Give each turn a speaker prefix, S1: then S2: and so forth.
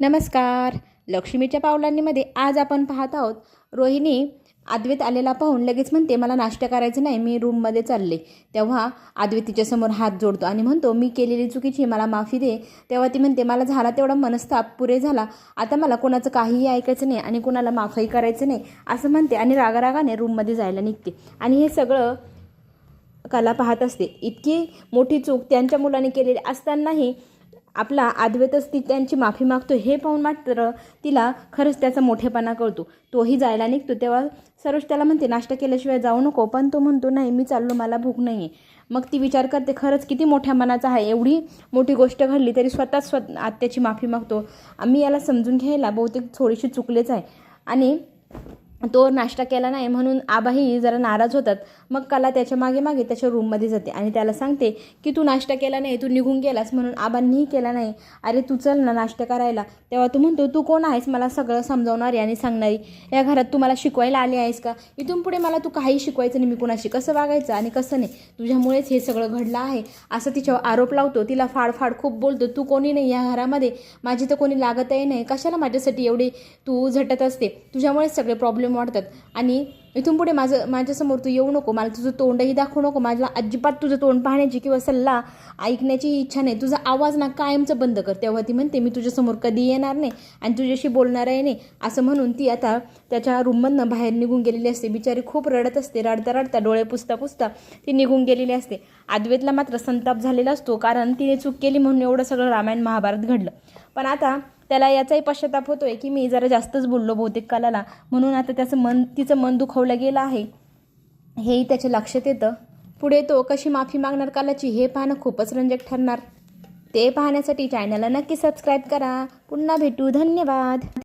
S1: नमस्कार. लक्ष्मीच्या पावलांनीमध्ये आज आपण पाहत आहोत रोहिणी आद्वैत आलेला पाहून लगेच म्हणते मला नाश्ता करायचं नाही मी रूममध्ये चालले. तेव्हा आद्वैत समोर हात जोडतो आणि म्हणतो मी केलेली चुकीची मला माफी दे. तेव्हा ती म्हणते मला झाला तेवढा मनस्ताप पुरे झाला. आता मला कोणाचं काहीही ऐकायचं नाही आणि कोणाला माफही करायचं नाही असं म्हणते आणि रागारागाने रूममध्ये जायला निघते. आणि हे सगळं कला पाहत असते. इतकी मोठी चूक त्यांच्या मुलाने केलेली असतानाही आपला आदवेतच ती त्यांची माफी मागतो हे पाहून मात्र तिला खरंच त्याचा मोठेपणा कळतो. तोही जायला निघतो. तेव्हा सरोज त्याला म्हणते नाश्ता केल्याशिवाय जाऊ नको पण तो म्हणतो नाही मी चाललो मला भूक नाही आहे मग ती विचार करते खरंच किती मोठ्या मनाचा आहे एवढी मोठी गोष्ट घडली तरी स्वतःच स्व आत्याची माफी मागतो. आम्ही याला समजून घ्यायला बहुतेक थोडीशी चुकलेच आहे. आणि तो नाश्ता केला नाही म्हणून आबाही जरा नाराज होतात. मग कला त्याच्यामागे मागे त्याच्या रूममध्ये जाते आणि त्याला सांगते की तू नाश्ता केला नाही तू निघून गेलास म्हणून आबांनीही केला नाही. अरे तू चल ना नाश्ता करायला तेव्हा तू म्हणतो तू कोण आहेस? मला सगळं समजावणारी आणि सांगणारी. या घरात तू मला शिकवायला आली आहेस का? इथून पुढे मला तू काही शिकवायचं नाही. मी कुणाशी कसं वागायचं आणि कसं नाही? तुझ्यामुळेच हे सगळं घडलं आहे. असं तिच्यावर आरोप लावतो. तिला फाडफाड खूप बोलतो. तू कोणी नाही या घरामध्ये. माझी तर कोणी लागतही नाही. कशाला माझ्यासाठी एवढी तू झटत असते? तुझ्यामुळेच सगळे प्रॉब्लेम वाढतात. आणि इथून पुढे माझं माझ्यासमोर तू येऊ नको मला तुझं तोंडही दाखवू नको माझ्या अजिबात तुझं तोंड पाहण्याची किंवा सल्ला ऐकण्याची इच्छा नाही. तुझा आवाज ना कायमचं बंद कर. तेव्हा ती म्हणते मी तुझ्यासमोर कधी येणार नाही आणि तुझ्याशी बोलणारही नाही. असं म्हणून ती आता त्याच्या रूममधनं बाहेर निघून गेलेली असते. बिचारी खूप रडत असते रडता रडता डोळे पुसता पुसता ती निघून गेलेली असते. आद्वैतला मात्र संताप झालेला असतो कारण तिने चूक केली म्हणून एवढं सगळं रामायण महाभारत घडलं. पण आता त्याला याचाही पश्चाताप होतो आहे की मी जरा जास्तच बोललो बहुतेक कलाला. म्हणून आता त्याचं मन तिचं मन दुखवलं गेलं आहे. हेही त्याच्या लक्षात येतं. पुढे तो कशी माफी मागणार कालाची हे पाहणं खूपच रंजक ठरणार. ते पाहण्यासाठी चॅनलला नक्की सबस्क्राईब करा. पुन्हा भेटू. धन्यवाद.